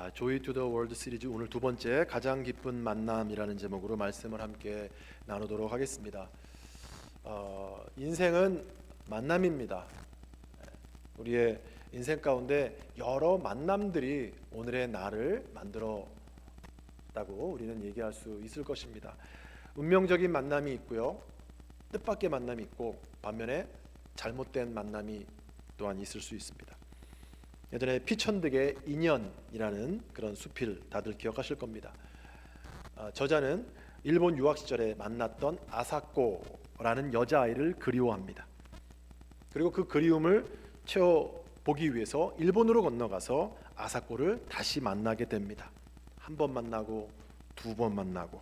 자, 조이 투더 월드 시리즈 오늘 두 번째 가장 기쁜 만남이라는 제목으로 말씀을 함께 나누도록 하겠습니다. 어, 인생은 만남입니다. 우리의 인생 가운데 여러 만남들이 오늘의 나를 만들었다고 우리는 얘기할 수 있을 것입니다. 운명적인 만남이 있고요. 뜻밖의 만남이 있고 반면에 잘못된 만남이 또한 있을 수 있습니다. 예전에 피천득의 인연이라는 그런 수필 다들 기억하실 겁니다. 아, 저자는 일본 유학 시절에 만났던 아사코라는 여자아이를 그리워합니다. 그리고 그 그리움을 채워 보기 위해서 일본으로 건너가서 아사코를 다시 만나게 됩니다. 한 번 만나고 두 번 만나고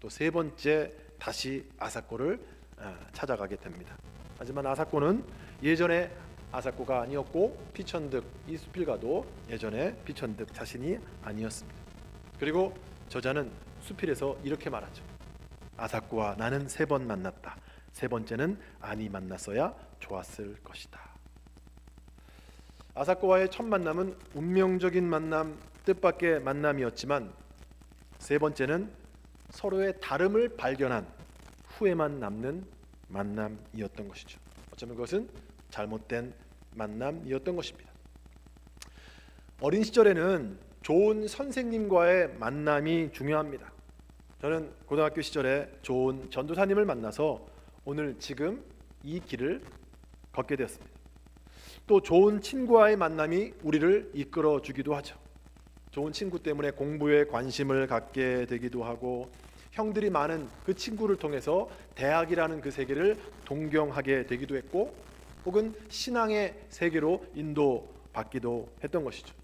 또 세 번째 다시 아사코를 아, 찾아가게 됩니다. 하지만 아사코는 예전에 아사코가 아니었고 피천득 이 수필가도 예전에 피천득 자신이 아니었습니다. 그리고 저자는 수필에서 이렇게 말하죠. 아사코와 나는 세 번 만났다. 세 번째는 아니 만났어야 좋았을 것이다. 아사코와의 첫 만남은 운명적인 만남, 뜻밖의 만남이었지만 세 번째는 서로의 다름을 발견한 후에만 남는 만남이었던 것이죠. 어쩌면 그것은 잘못된 만남이었던 것입니다. 어린 시절에는 좋은 선생님과의 만남이 중요합니다. 저는 고등학교 시절에 좋은 전도사님을 만나서 오늘 지금 이 길을 걷게 되었습니다. 또 좋은 친구와의 만남이 우리를 이끌어 주기도 하죠. 좋은 친구 때문에 공부에 관심을 갖게 되기도 하고 형들이 많은 그 친구를 통해서 대학이라는 그 세계를 동경하게 되기도 했고 혹은 신앙의 세계로 인도받기도 했던 것이죠.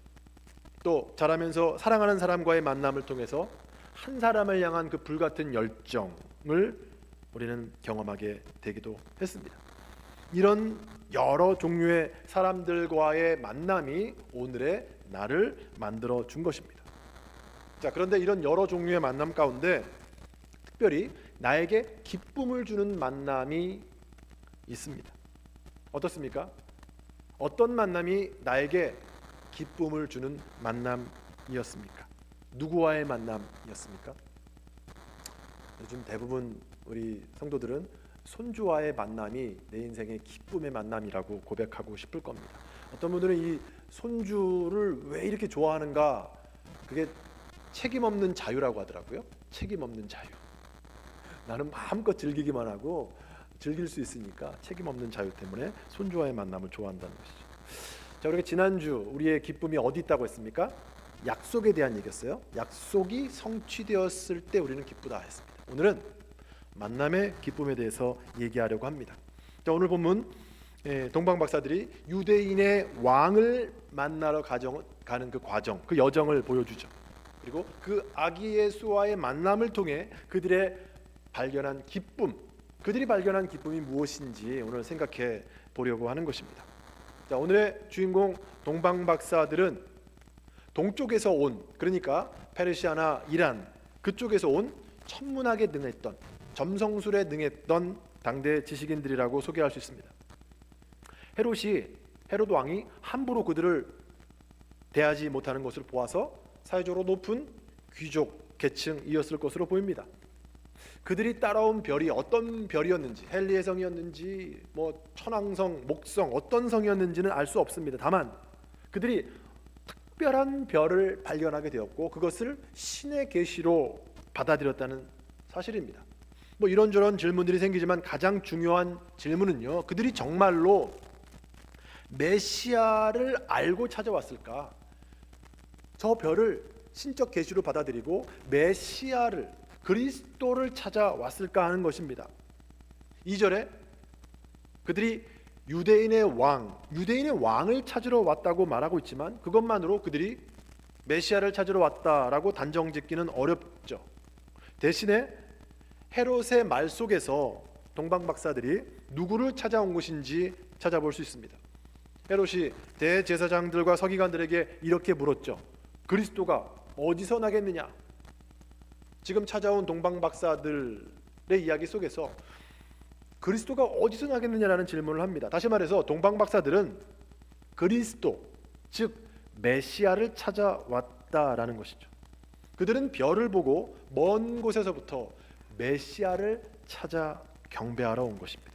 또 자라면서 사랑하는 사람과의 만남을 통해서 한 사람을 향한 그 불같은 열정을 우리는 경험하게 되기도 했습니다. 이런 여러 종류의 사람들과의 만남이 오늘의 나를 만들어 준 것입니다. 자, 그런데 이런 여러 종류의 만남 가운데 특별히 나에게 기쁨을 주는 만남이 있습니다. 어떻습니까? 어떤 만남이 나에게 기쁨을 주는 만남이었습니까? 누구와의 만남이었습니까? 요즘 대부분 우리 성도들은 손주와의 만남이 내 인생의 기쁨의 만남이라고 고백하고 싶을 겁니다. 어떤 분들은 이 손주를 왜 이렇게 좋아하는가? 그게 책임 없는 자유라고 하더라고요. 책임 없는 자유. 나는 마음껏 즐기기만 하고 즐길 수 있으니까 책임 없는 자유 때문에 손주와의 만남을 좋아한다는 것이죠. 자, 우리가 지난주 우리의 기쁨이 어디 있다고 했습니까? 약속에 대한 얘기였어요. 약속이 성취되었을 때 우리는 기쁘다 했습니다. 오늘은 만남의 기쁨에 대해서 얘기하려고 합니다. 자, 오늘 본문 예, 동방 박사들이 유대인의 왕을 만나러 가정, 가는 그 과정, 그 여정을 보여주죠. 그리고 그 아기 예수와의 만남을 통해 그들의 발견한 기쁨, 그들이 발견한 기쁨이 무엇인지 오늘 생각해 보려고 하는 것입니다. 자, 오늘의 주인공 동방 박사들은 동쪽에서 온 그러니까 페르시아나 이란 그쪽에서 온 천문학에 능했던 점성술에 능했던 당대 지식인들이라고 소개할 수 있습니다. 헤롯이 헤롯 왕이 함부로 그들을 대하지 못하는 것을 보아서 사회적으로 높은 귀족 계층이었을 것으로 보입니다. 그들이 따라온 별이 어떤 별이었는지 헬리의 성이었는지 뭐 천왕성, 목성 어떤 성이었는지는 알 수 없습니다. 다만 그들이 특별한 별을 발견하게 되었고 그것을 신의 계시로 받아들였다는 사실입니다. 뭐 이런저런 질문들이 생기지만 가장 중요한 질문은요. 그들이 정말로 메시아를 알고 찾아왔을까? 저 별을 신적 계시로 받아들이고 메시아를 그리스도를 찾아왔을까 하는 것입니다. 2절에 그들이 유대인의 왕, 유대인의 왕을 찾으러 왔다고 말하고 있지만 그것만으로 그들이 메시아를 찾으러 왔다라고 단정짓기는 어렵죠. 대신에 헤롯의 말 속에서 동방 박사들이 누구를 찾아온 것인지 찾아볼 수 있습니다. 헤롯이 대제사장들과 서기관들에게 이렇게 물었죠. 그리스도가 어디서 나겠느냐? 지금 찾아온 동방 박사들의 이야기 속에서 그리스도가 어디서 나겠느냐라는 질문을 합니다. 다시 말해서 동방 박사들은 그리스도 즉 메시아를 찾아왔다는 왔다라는 것이죠. 그들은 별을 보고 먼 곳에서부터 메시아를 찾아 경배하러 온 것입니다.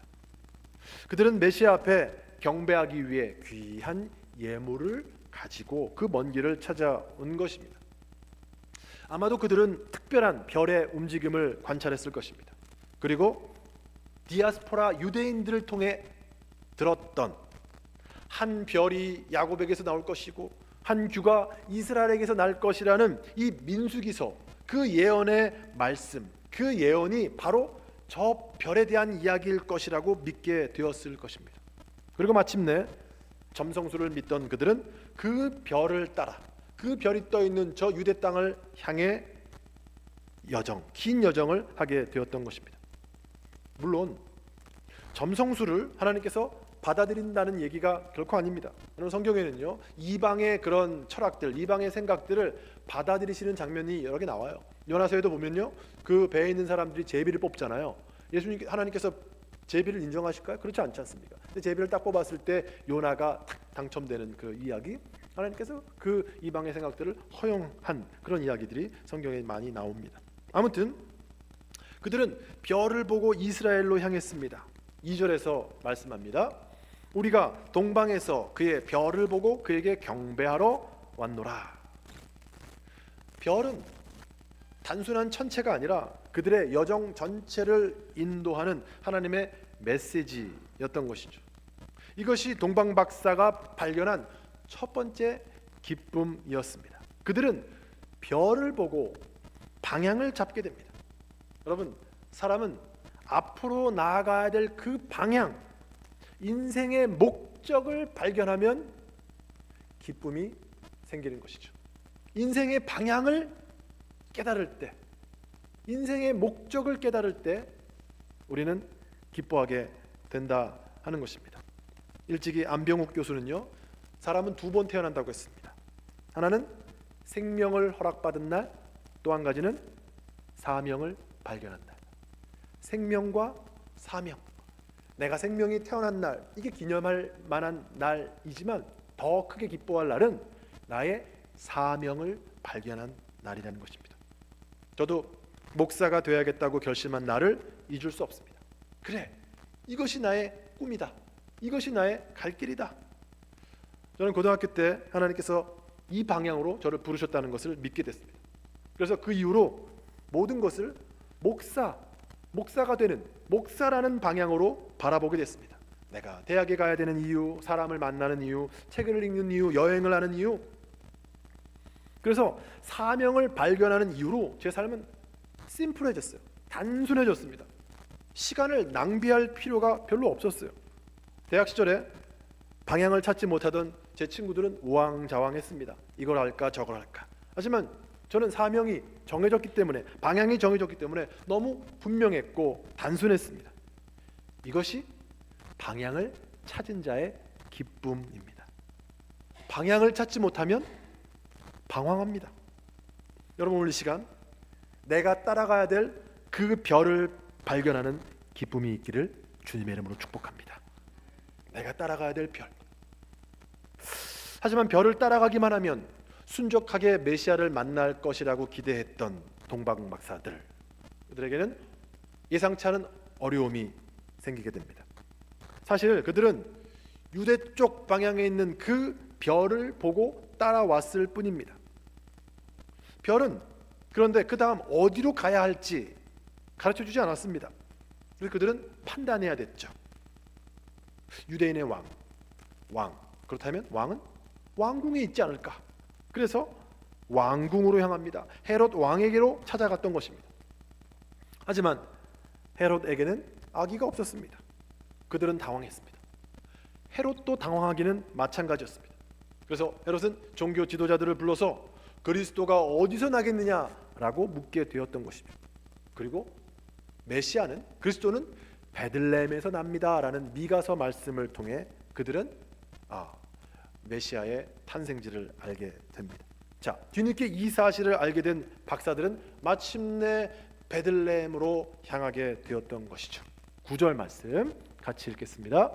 그들은 메시아 앞에 경배하기 위해 귀한 예물을 가지고 그 먼 길을 찾아온 것입니다. 아마도 그들은 특별한 별의 움직임을 관찰했을 것입니다. 그리고 디아스포라 유대인들을 통해 들었던 한 별이 야곱에게서 나올 것이고 한 규가 이스라엘에게서 날 것이라는 이 민수기서 그 예언의 말씀 그 예언이 바로 저 별에 대한 이야기일 것이라고 믿게 되었을 것입니다. 그리고 마침내 점성술을 믿던 그들은 그 별을 따라 그 별이 떠 있는 저 유대 땅을 향해 여정 긴 여정을 하게 되었던 것입니다. 물론 점성술을 하나님께서 받아들인다는 얘기가 결코 아닙니다. 성경에는요 이방의 그런 철학들, 이방의 생각들을 받아들이시는 장면이 여러 개 나와요. 요나서에도 보면요 그 배에 있는 사람들이 제비를 뽑잖아요. 예수님 하나님께서 제비를 인정하실까요? 그렇지 않지 않습니까? 근데 제비를 딱 뽑았을 때 요나가 탁 당첨되는 그 이야기 하나님께서 그 이방의 생각들을 허용한 그런 이야기들이 성경에 많이 나옵니다. 아무튼 그들은 별을 보고 이스라엘로 향했습니다. 2절에서 말씀합니다. 우리가 동방에서 그의 별을 보고 그에게 경배하러 왔노라. 별은 단순한 천체가 아니라 그들의 여정 전체를 인도하는 하나님의 메시지였던 것이죠. 이것이 동방 박사가 발견한 첫 번째 기쁨이었습니다. 그들은 별을 보고 방향을 잡게 됩니다. 여러분, 사람은 앞으로 나아가야 될 그 방향, 인생의 목적을 발견하면 기쁨이 생기는 것이죠. 인생의 방향을 깨달을 때, 인생의 목적을 깨달을 때 우리는 기뻐하게 된다 하는 것입니다. 일찍이 안병욱 교수는요, 사람은 두 번 태어난다고 했습니다. 하나는 생명을 허락받은 날, 또 한 가지는 사명을 발견한 날. 생명과 사명. 내가 생명이 태어난 날, 이게 기념할 만한 날이지만 더 크게 기뻐할 날은 나의 사명을 발견한 날이라는 것입니다. 저도 목사가 되어야겠다고 결심한 날을 잊을 수 없습니다. 그래, 이것이 나의 꿈이다. 이것이 나의 갈 길이다. 저는 고등학교 때 하나님께서 이 방향으로 저를 부르셨다는 것을 믿게 됐습니다. 그래서 그 이후로 모든 것을 목사, 목사가 되는 목사라는 방향으로 바라보게 됐습니다. 내가 대학에 가야 되는 이유, 사람을 만나는 이유, 책을 읽는 이유, 여행을 하는 이유. 그래서 사명을 발견하는 이유로 제 삶은 심플해졌어요. 단순해졌습니다. 시간을 낭비할 필요가 별로 없었어요. 대학 시절에 방향을 찾지 못하던 제 친구들은 우왕좌왕했습니다. 이걸 할까 저걸 할까. 하지만 저는 사명이 정해졌기 때문에 방향이 정해졌기 때문에 너무 분명했고 단순했습니다. 이것이 방향을 찾은 자의 기쁨입니다. 방향을 찾지 못하면 방황합니다. 여러분 오늘 이 시간 내가 따라가야 될 그 별을 발견하는 기쁨이 있기를 주님의 이름으로 축복합니다. 내가 따라가야 될 별. 하지만 별을 따라가기만 하면 순적하게 메시아를 만날 것이라고 기대했던 동방 박사들 그들에게는 예상치 않은 어려움이 생기게 됩니다. 사실 그들은 유대 쪽 방향에 있는 그 별을 보고 따라왔을 뿐입니다. 별은 그런데 그 다음 어디로 가야 할지 가르쳐 주지 않았습니다. 그래서 그들은 판단해야 됐죠. 유대인의 왕, 왕. 그렇다면 왕은 왕궁에 있지 않을까? 그래서 왕궁으로 향합니다. 헤롯 왕에게로 찾아갔던 것입니다. 하지만 헤롯에게는 아기가 없었습니다. 그들은 당황했습니다. 헤롯도 당황하기는 마찬가지였습니다. 그래서 헤롯은 종교 지도자들을 불러서 그리스도가 어디서 나겠느냐라고 묻게 되었던 것입니다. 그리고 메시아는 그리스도는 베들레헴에서 납니다라는 미가서 말씀을 통해 그들은 아 메시아의 탄생지를 알게 됩니다. 자 뒤늦게 이 사실을 알게 된 박사들은 마침내 베들레헴으로 향하게 되었던 것이죠. 9절 말씀 같이 읽겠습니다.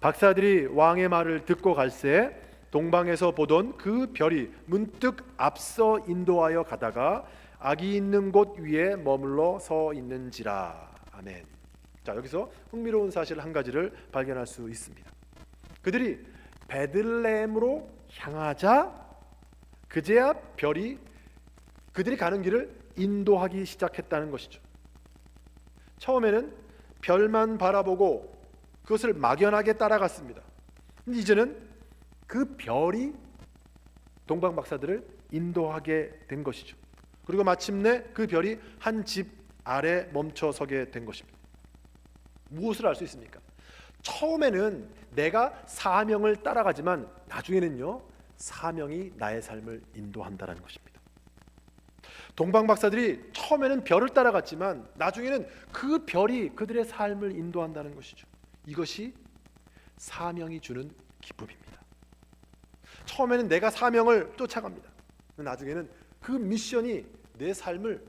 박사들이 왕의 말을 듣고 갈새 동방에서 보던 그 별이 문득 앞서 인도하여 가다가 악이 있는 곳 위에 머물러 서 있는지라. 아멘. 자, 여기서 흥미로운 사실 한 가지를 발견할 수 있습니다. 그들이 베들레헴으로 향하자 그제야 별이 그들이 가는 길을 인도하기 시작했다는 것이죠. 처음에는 별만 바라보고 그것을 막연하게 따라갔습니다. 근데 이제는 그 별이 동방 박사들을 인도하게 된 것이죠. 그리고 마침내 그 별이 한 집 아래 멈춰 서게 된 것입니다. 무엇을 알 수 있습니까? 처음에는 내가 사명을 따라가지만 나중에는요 사명이 나의 삶을 인도한다는 것입니다. 동방 박사들이 처음에는 별을 따라갔지만 나중에는 그 별이 그들의 삶을 인도한다는 것이죠. 이것이 사명이 주는 기쁨입니다. 처음에는 내가 사명을 쫓아갑니다. 나중에는 그 미션이 내 삶을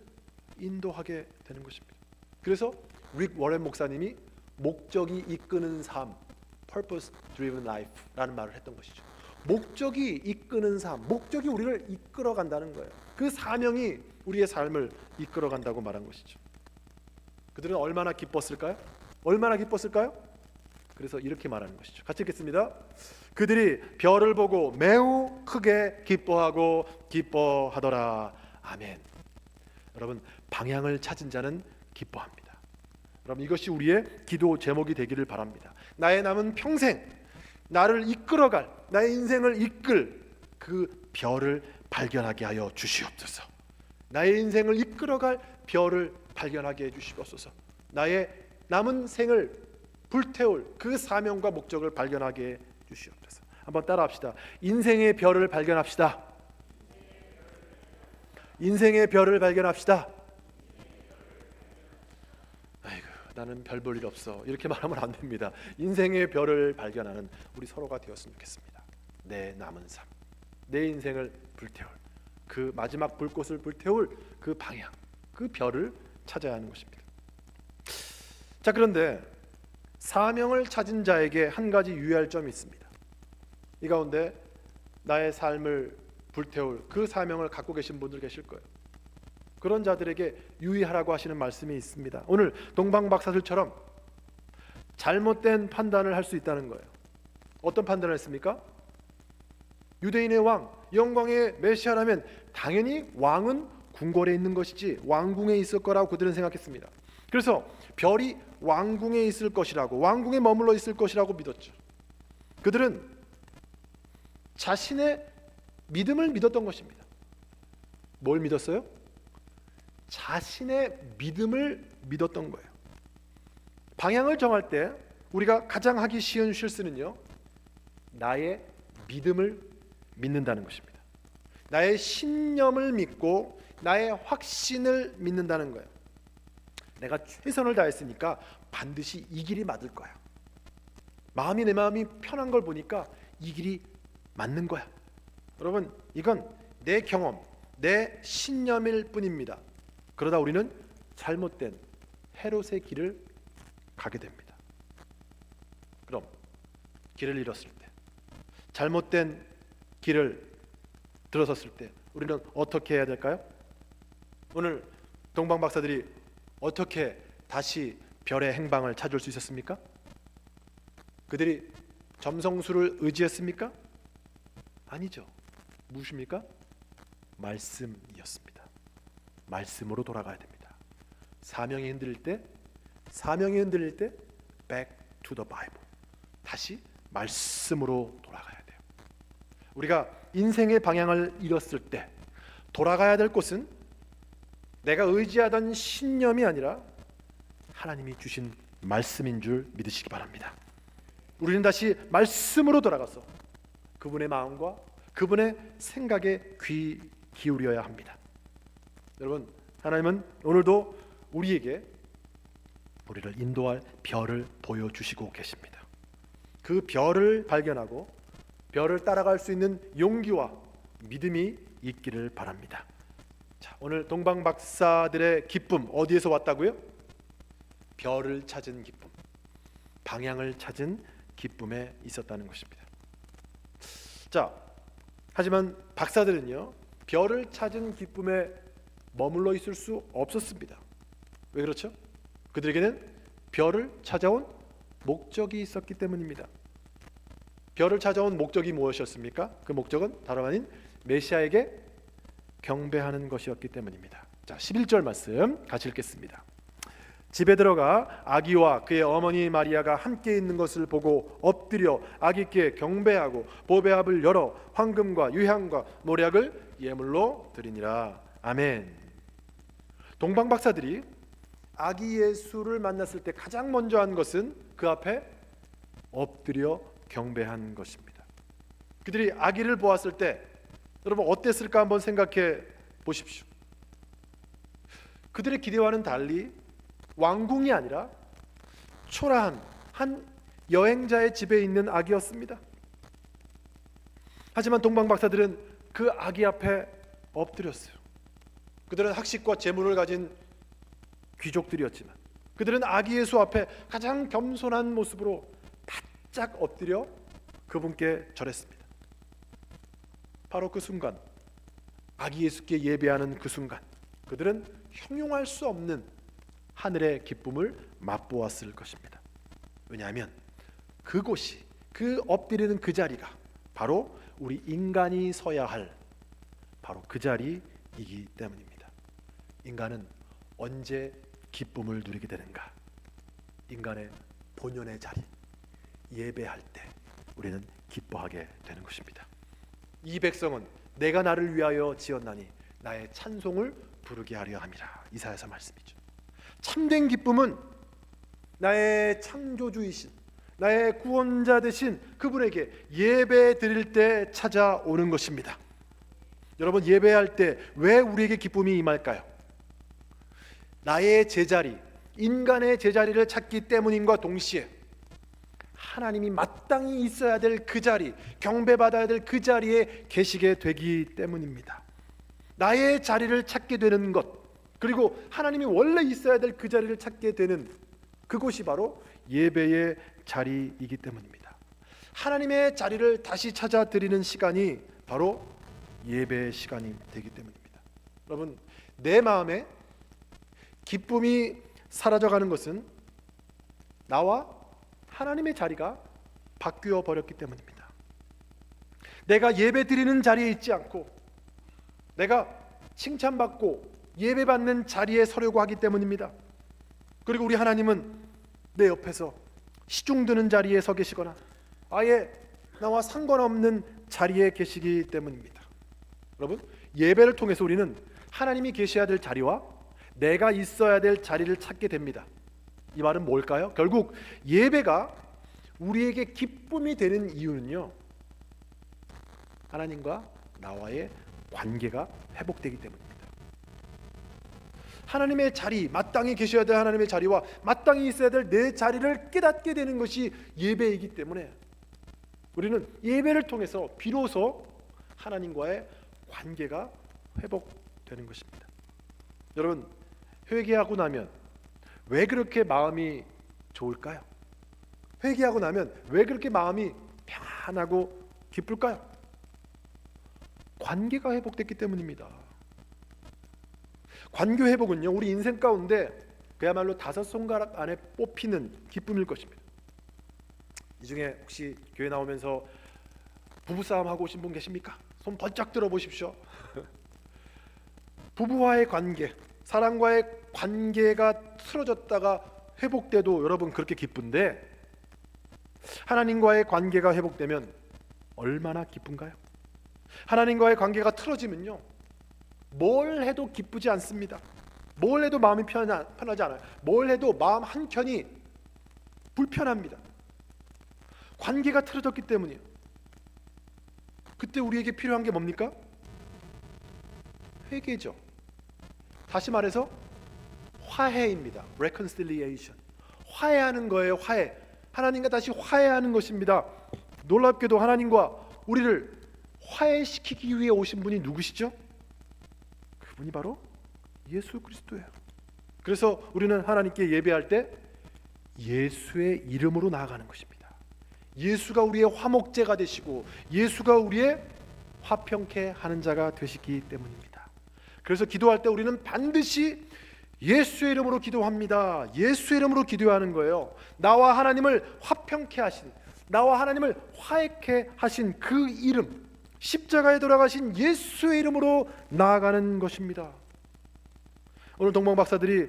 인도하게 되는 것입니다. 그래서 릭 워렌 목사님이 목적이 이끄는 삶, purpose driven life라는 말을 했던 것이죠. 목적이 이끄는 삶, 목적이 우리를 이끌어 간다는 거예요. 그 사명이 우리의 삶을 이끌어 간다고 말한 것이죠. 그들은 얼마나 기뻤을까요? 얼마나 기뻤을까요? 그래서 이렇게 말하는 것이죠. 같이 읽겠습니다. 그들이 별을 보고 매우 크게 기뻐하고 기뻐하더라. 아멘. 여러분 방향을 찾은 자는 기뻐합니다. 여러분 이것이 우리의 기도 제목이 되기를 바랍니다. 나의 남은 평생 나를 이끌어갈 나의 인생을 이끌 그 별을 발견하게 하여 주시옵소서. 나의 인생을 이끌어갈 별을 발견하게 해 주시옵소서. 나의 남은 생을 불태울 그 사명과 목적을 발견하게 해 주시옵소서. 한번 따라합시다. 인생의 별을 발견합시다. 인생의 별을 발견합시다. 아이고 나는 별 볼 일 없어 이렇게 말하면 안 됩니다. 인생의 별을 발견하는 우리 서로가 되었으면 좋겠습니다. 내 남은 삶, 내 인생을 불태울 그 마지막 불꽃을 불태울 그 방향, 그 별을 찾아야 하는 것입니다. 자 그런데 사명을 찾은 자에게 한 가지 유의할 점이 있습니다. 이 가운데 나의 삶을 불태울 그 사명을 갖고 계신 분들 계실 거예요. 그런 자들에게 유의하라고 하시는 말씀이 있습니다. 오늘 동방 박사들처럼 잘못된 판단을 할 수 있다는 거예요. 어떤 판단을 했습니까? 유대인의 왕, 영광의 메시아라면 당연히 왕은 궁궐에 있는 것이지 왕궁에 있을 거라고 그들은 생각했습니다. 그래서 별이 왕궁에 있을 것이라고 왕궁에 머물러 있을 것이라고 믿었죠. 그들은 자신의 믿음을 믿었던 것입니다. 뭘 믿었어요? 자신의 믿음을 믿었던 거예요. 방향을 정할 때 우리가 가장 하기 쉬운 실수는요. 나의 믿음을 믿는다는 것입니다. 나의 신념을 믿고 나의 확신을 믿는다는 거예요. 내가 최선을 다했으니까 반드시 이 길이 맞을 거야. 마음이 내 마음이 편한 걸 보니까 이 길이 맞는 거야. 여러분, 이건 내 경험, 내 신념일 뿐입니다. 그러다 우리는 잘못된 헤롯의 길을 가게 됩니다. 그럼 길을 잃었을 때, 잘못된 길을 들어섰을 때 우리는 어떻게 해야 될까요? 오늘 동방 박사들이 어떻게 다시 별의 행방을 찾을 수 있었습니까? 그들이 점성술을 의지했습니까? 아니죠. 무엇입니까? 말씀이었습니다. 말씀으로 돌아가야 됩니다. 사명이 흔들릴 때, 사명이 흔들릴 때 back to the Bible. 다시 말씀으로 돌아가야 돼요. 우리가 인생의 방향을 잃었을 때 돌아가야 될 곳은 내가 의지하던 신념이 아니라 하나님이 주신 말씀인 줄 믿으시기 바랍니다. 우리는 다시 말씀으로 돌아가서 그분의 마음과 그분의 생각에 귀 기울여야 합니다. 여러분, 하나님은 오늘도 우리에게 우리를 인도할 별을 보여주시고 계십니다. 그 별을 발견하고 별을 따라갈 수 있는 용기와 믿음이 있기를 바랍니다. 자, 오늘 동방 박사들의 기쁨 어디에서 왔다고요? 별을 찾은 기쁨, 방향을 찾은 기쁨에 있었다는 것입니다. 자, 하지만 박사들은요 별을 찾은 기쁨에 머물러 있을 수 없었습니다. 왜 그렇죠? 그들에게는 별을 찾아온 목적이 있었기 때문입니다. 별을 찾아온 목적이 무엇이었습니까? 그 목적은 다름 아닌 메시아에게 경배하는 것이었기 때문입니다. 자, 11절 말씀 같이 읽겠습니다. 집에 들어가 아기와 그의 어머니 마리아가 함께 있는 것을 보고 엎드려 아기께 경배하고 보배합을 열어 황금과 유향과 노략을 예물로 드리니라. 아멘. 동방 박사들이 아기 예수를 만났을 때 가장 먼저 한 것은 그 앞에 엎드려 경배한 것입니다. 그들이 아기를 보았을 때 여러분 어땠을까 한번 생각해 보십시오. 그들의 기대와는 달리 왕궁이 아니라 초라한 한 여행자의 집에 있는 아기였습니다. 하지만 동방 박사들은 그 아기 앞에 엎드렸어요. 그들은 학식과 재물을 가진 귀족들이었지만 그들은 아기 예수 앞에 가장 겸손한 모습으로 바짝 엎드려 그분께 절했습니다. 바로 그 순간 아기 예수께 예배하는 그 순간 그들은 형용할 수 없는 하늘의 기쁨을 맛보았을 것입니다. 왜냐하면 그곳이 그 엎드리는 그 자리가 바로 우리 인간이 서야 할 바로 그 자리이기 때문입니다. 인간은 언제 기쁨을 누리게 되는가? 인간의 본연의 자리 예배할 때 우리는 기뻐하게 되는 것입니다. 이 백성은 내가 나를 위하여 지었나니 나의 찬송을 부르게 하려 함이라. 이사야서 말씀이죠. 참된 기쁨은 나의 창조주이신 나의 구원자 되신 그분에게 예배 드릴 때 찾아오는 것입니다. 여러분 예배할 때 왜 우리에게 기쁨이 임할까요? 나의 제자리, 인간의 제자리를 찾기 때문임과 동시에 하나님이 마땅히 있어야 될 그 자리, 경배받아야 될 그 자리에 계시게 되기 때문입니다. 나의 자리를 찾게 되는 것, 그리고 하나님이 원래 있어야 될 그 자리를 찾게 되는 그곳이 바로 예배의 자리이기 때문입니다. 하나님의 자리를 다시 찾아 드리는 시간이 바로 예배의 시간이 되기 때문입니다. 여러분, 내 마음에 기쁨이 사라져 가는 것은 나와 하나님의 자리가 바뀌어 버렸기 때문입니다. 내가 예배 드리는 자리에 있지 않고 내가 칭찬받고 예배받는 자리에 서려고 하기 때문입니다. 그리고 우리 하나님은 내 옆에서 시중드는 자리에 서 계시거나 아예 나와 상관없는 자리에 계시기 때문입니다. 여러분, 예배를 통해서 우리는 하나님이 계셔야 될 자리와 내가 있어야 될 자리를 찾게 됩니다. 이 말은 뭘까요? 결국 예배가 우리에게 기쁨이 되는 이유는요. 하나님과 나와의 관계가 회복되기 때문입니다. 하나님의 자리, 마땅히 계셔야 될 하나님의 자리와 마땅히 있어야 될 내 자리를 깨닫게 되는 것이 예배이기 때문에 우리는 예배를 통해서 비로소 하나님과의 관계가 회복되는 것입니다. 여러분 회개하고 나면 왜 그렇게 마음이 좋을까요? 회개하고 나면 왜 그렇게 마음이 평안하고 기쁠까요? 관계가 회복됐기 때문입니다. 관계 회복은요 우리 인생 가운데 그야말로 다섯 손가락 안에 뽑히는 기쁨일 것입니다. 이 중에 혹시 교회 나오면서 부부싸움 하고 오신 분 계십니까? 손 번쩍 들어 보십시오. 부부와의 관계, 사랑과의 관계가 틀어졌다가 회복돼도 여러분 그렇게 기쁜데 하나님과의 관계가 회복되면 얼마나 기쁜가요? 하나님과의 관계가 틀어지면요 뭘 해도 기쁘지 않습니다. 뭘 해도 마음이 편하지 않아요. 뭘 해도 마음 한 켠이 불편합니다. 관계가 틀어졌기 때문이에요. 그때 우리에게 필요한 게 뭡니까? 회개죠. 다시 말해서 화해입니다. reconciliation. 화해하는 거예요. 화해. 하나님과 다시 화해하는 것입니다. 놀랍게도 하나님과 우리를 화해시키기 위해 오신 분이 누구시죠? 그분이 바로 예수 그리스도예요. 그래서 우리는 하나님께 예배할 때 예수의 이름으로 나아가는 것입니다. 예수가 우리의 화목제가 되시고 예수가 우리의 화평케 하는 자가 되시기 때문입니다. 그래서 기도할 때 우리는 반드시 예수의 이름으로 기도합니다. 예수의 이름으로 기도하는 거예요. 나와 하나님을 화평케 하신 나와 하나님을 화해케 하신 그 이름 십자가에 돌아가신 예수의 이름으로 나아가는 것입니다. 오늘 동방 박사들이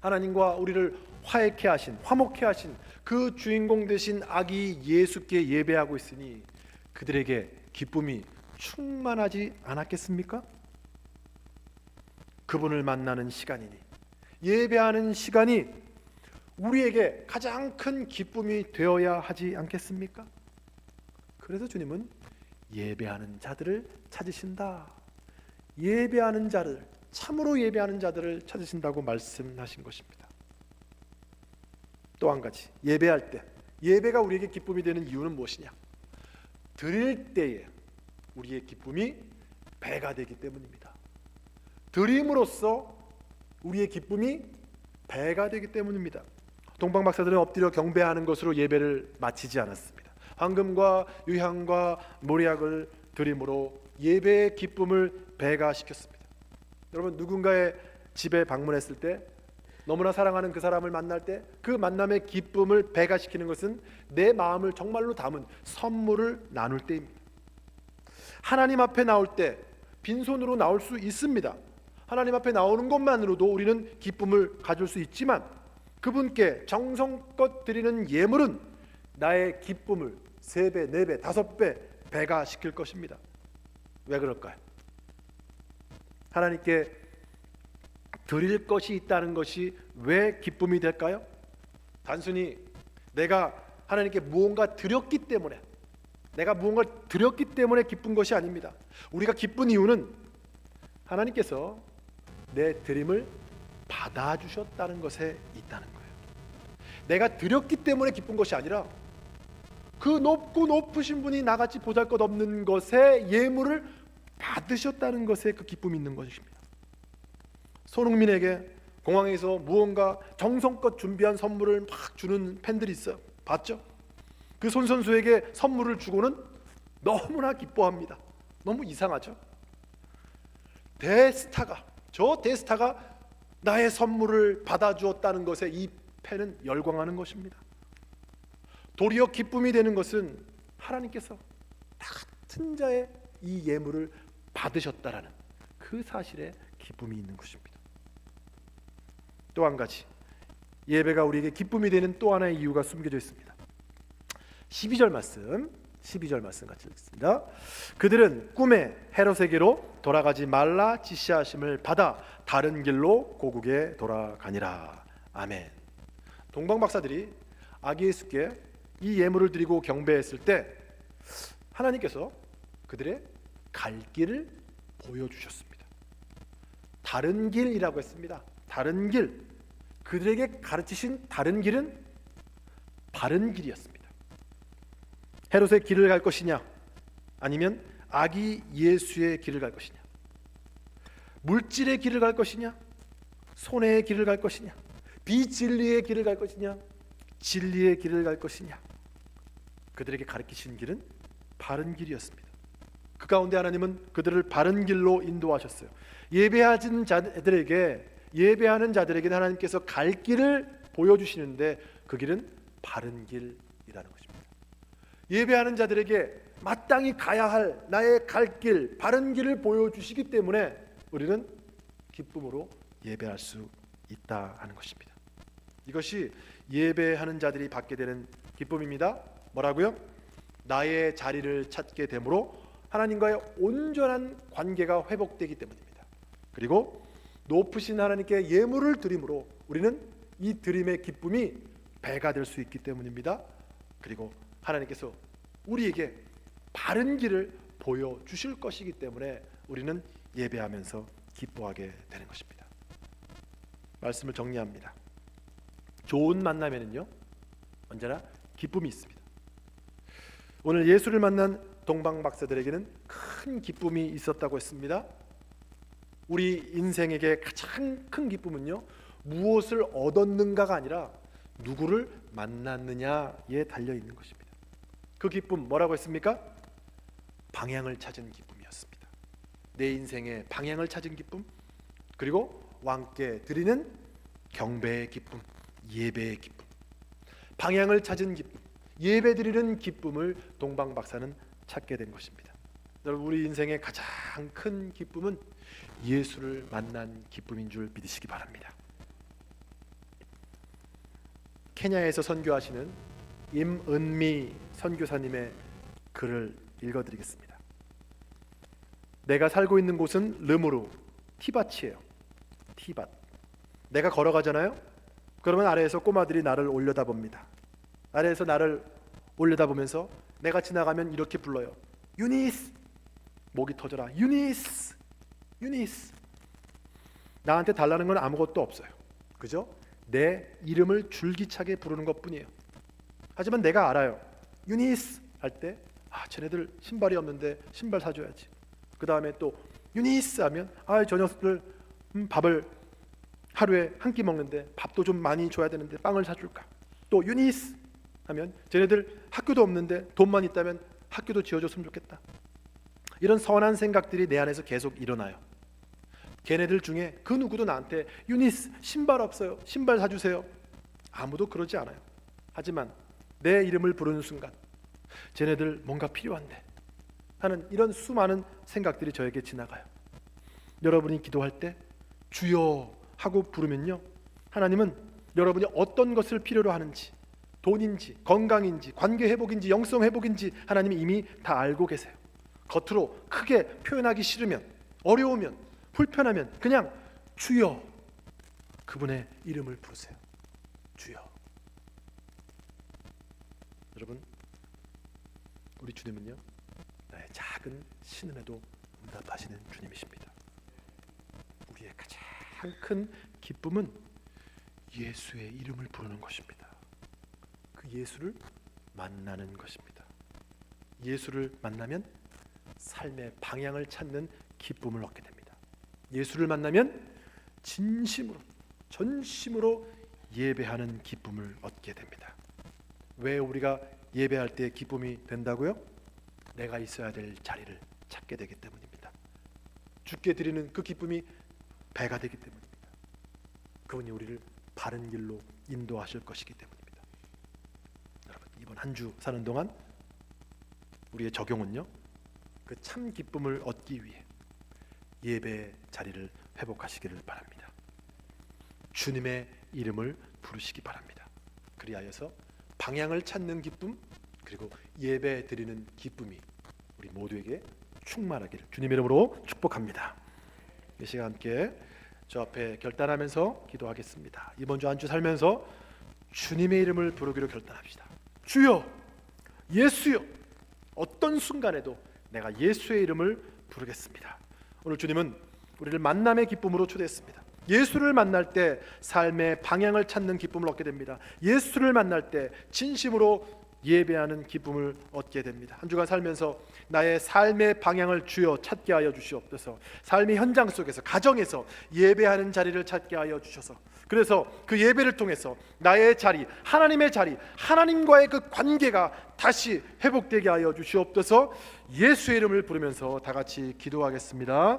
하나님과 우리를 화해케 하신 화목케 하신 그 주인공 되신 아기 예수께 예배하고 있으니 그들에게 기쁨이 충만하지 않았겠습니까? 그분을 만나는 시간이니 예배하는 시간이 우리에게 가장 큰 기쁨이 되어야 하지 않겠습니까? 그래서 주님은 예배하는 자들을 찾으신다. 예배하는 자를 참으로 예배하는 자들을 찾으신다고 말씀하신 것입니다. 또 한 가지 예배할 때 예배가 우리에게 기쁨이 되는 이유는 무엇이냐? 드릴 때에 우리의 기쁨이 배가 되기 때문입니다. 드림으로써 우리의 기쁨이 배가 되기 때문입니다. 동방 박사들은 엎드려 경배하는 것으로 예배를 마치지 않았습니다. 황금과 유향과 모략을 드림으로 예배의 기쁨을 배가 시켰습니다. 여러분 누군가의 집에 방문했을 때 너무나 사랑하는 그 사람을 만날 때 그 만남의 기쁨을 배가 시키는 것은 내 마음을 정말로 담은 선물을 나눌 때입니다. 하나님 앞에 나올 때 빈손으로 나올 수 있습니다. 하나님 앞에 나오는 것만으로도 우리는 기쁨을 가질 수 있지만 그분께 정성껏 드리는 예물은 나의 기쁨을 세 배, 네 배, 다섯 배 배가 시킬 것입니다. 왜 그럴까요? 하나님께 드릴 것이 있다는 것이 왜 기쁨이 될까요? 단순히 내가 하나님께 무언가 드렸기 때문에 내가 무언가 드렸기 때문에 기쁜 것이 아닙니다. 우리가 기쁜 이유는 하나님께서 내 드림을 받아 주셨다는 것에 있다는 거예요. 내가 드렸기 때문에 기쁜 것이 아니라 그 높고 높으신 분이 나같이 보잘것없는 것에 예물을 받으셨다는 것에 그 기쁨이 있는 것입니다. 손흥민에게 공항에서 무언가 정성껏 준비한 선물을 막 주는 팬들이 있어요. 봤죠? 그 손 선수에게 선물을 주고는 너무나 기뻐합니다. 너무 이상하죠? 대스타가 저 대스타가 나의 선물을 받아주었다는 것에 이 팬은 열광하는 것입니다. 도리어 기쁨이 되는 것은 하나님께서 같은 자의 이 예물을 받으셨다라는 그 사실에 기쁨이 있는 것입니다. 또 한 가지 예배가 우리에게 기쁨이 되는 또 하나의 이유가 숨겨져 있습니다. 12절 말씀 12절 말씀 같이 읽습니다. 그들은 꿈에 헤롯에게로 돌아가지 말라 지시하심을 받아 다른 길로 고국에 돌아가니라. 아멘. 동방 박사들이 아기 예수께 이 예물을 드리고 경배했을 때 하나님께서 그들의 갈 길을 보여주셨습니다. 다른 길이라고 했습니다. 다른 길. 그들에게 가르치신 다른 길은 바른 길이었습니다. 헤롯의 길을 갈 것이냐 아니면 아기 예수의 길을 갈 것이냐 물질의 길을 갈 것이냐 손해의 길을 갈 것이냐 비진리의 길을 갈 것이냐 진리의 길을 갈 것이냐 그들에게 가르치신 길은 바른 길이었습니다. 그 가운데 하나님은 그들을 바른 길로 인도하셨어요. 예배하는 자들에게 예배하는 자들에게 하나님께서 갈 길을 보여주시는데 그 길은 바른 길이라는 것입니다. 예배하는 자들에게 마땅히 가야 할 나의 갈 길, 바른 길을 보여주시기 때문에 우리는 기쁨으로 예배할 수 있다 하는 것입니다. 이것이 예배하는 자들이 받게 되는 기쁨입니다. 뭐라고요? 나의 자리를 찾게 되므로 하나님과의 온전한 관계가 회복되기 때문입니다. 그리고 높으신 하나님께 예물을 드림으로 우리는 이 드림의 기쁨이 배가 될 수 있기 때문입니다. 그리고 하나님께서 우리에게 바른 길을 보여 주실 것이기 때문에 우리는 예배하면서 기뻐하게 되는 것입니다. 말씀을 정리합니다. 좋은 만남에는요 언제나 기쁨이 있습니다. 오늘 예수를 만난 동방 박사들에게는 큰 기쁨이 있었다고 했습니다. 우리 인생에게 가장 큰 기쁨은요 무엇을 얻었는가가 아니라 누구를 만났느냐에 달려 있는 것입니다. 그 기쁨 뭐라고 했습니까? 방향을 찾은 기쁨이었습니다. 내 인생의 방향을 찾은 기쁨, 그리고 왕께 드리는 경배의 기쁨, 예배의 기쁨, 방향을 찾은 기쁨, 예배 드리는 기쁨을 동방 박사는 찾게 된 것입니다. 여러분 우리 인생의 가장 큰 기쁨은 예수를 만난 기쁨인 줄 믿으시기 바랍니다. 케냐에서 선교하시는 임은미 선교사님의 글을 읽어드리겠습니다. 내가 살고 있는 곳은 르무르 티밭이에요. 티밭. 내가 걸어가잖아요. 그러면 아래에서 꼬마들이 나를 올려다봅니다. 아래에서 나를 올려다보면서 내가 지나가면 이렇게 불러요. 유니스. 목이 터져라. 유니스. 유니스. 나한테 달라는 건 아무것도 없어요. 그죠? 내 이름을 줄기차게 부르는 것뿐이에요. 하지만 내가 알아요. 유니스 할 때 아, 쟤네들 신발이 없는데 신발 사줘야지. 그 다음에 또 유니스 하면 아, 저 녀석들 음, 밥을 하루에 한 끼 먹는데 밥도 좀 많이 줘야 되는데 빵을 사줄까? 또 유니스 하면 쟤네들 학교도 없는데 돈만 있다면 학교도 지어줬으면 좋겠다. 이런 선한 생각들이 내 안에서 계속 일어나요. 걔네들 중에 그 누구도 나한테 유니스 신발 없어요. 신발 사주세요. 아무도 그러지 않아요. 하지만 내 이름을 부르는 순간 쟤네들 뭔가 필요한데 하는 이런 수많은 생각들이 저에게 지나가요. 여러분이 기도할 때 주여 하고 부르면요. 하나님은 여러분이 어떤 것을 필요로 하는지 돈인지 건강인지 관계 회복인지 영성 회복인지 하나님이 이미 다 알고 계세요. 겉으로 크게 표현하기 싫으면 어려우면 불편하면 그냥 주여 그분의 이름을 부르세요. 주여. 여러분 우리 주님은요 나의 작은 신음에도 응답하시는 주님이십니다. 우리의 가장 큰 기쁨은 예수의 이름을 부르는 것입니다. 그 예수를 만나는 것입니다. 예수를 만나면 삶의 방향을 찾는 기쁨을 얻게 됩니다. 예수를 만나면 진심으로 전심으로 예배하는 기쁨을 얻게 됩니다. 왜 우리가 예배할 때 기쁨이 된다고요? 내가 있어야 될 자리를 찾게 되기 때문입니다. 주께 드리는 그 기쁨이 배가 되기 때문입니다. 그분이 우리를 바른 길로 인도하실 것이기 때문입니다. 여러분 이번 한 주 사는 동안 우리의 적용은요. 그 참 기쁨을 얻기 위해 예배 자리를 회복하시기를 바랍니다. 주님의 이름을 부르시기 바랍니다. 그리하여서 방향을 찾는 기쁨 그리고 예배 드리는 기쁨이 우리 모두에게 충만하기를 주님 이름으로 축복합니다. 이 시간 함께 저 앞에 결단하면서 기도하겠습니다. 이번 주 한 주 살면서 주님의 이름을 부르기로 결단합시다. 주여, 예수여, 어떤 순간에도 내가 예수의 이름을 부르겠습니다. 오늘 주님은 우리를 만남의 기쁨으로 초대했습니다. 예수를 만날 때 삶의 방향을 찾는 기쁨을 얻게 됩니다. 예수를 만날 때 진심으로 예배하는 기쁨을 얻게 됩니다. 한 주간 살면서 나의 삶의 방향을 주여 찾게 하여 주시옵소서. 삶의 현장 속에서 가정에서 예배하는 자리를 찾게 하여 주셔서 그래서 그 예배를 통해서 나의 자리, 하나님의 자리, 하나님과의 그 관계가 다시 회복되게 하여 주시옵소서. 예수의 이름을 부르면서 다 같이 기도하겠습니다.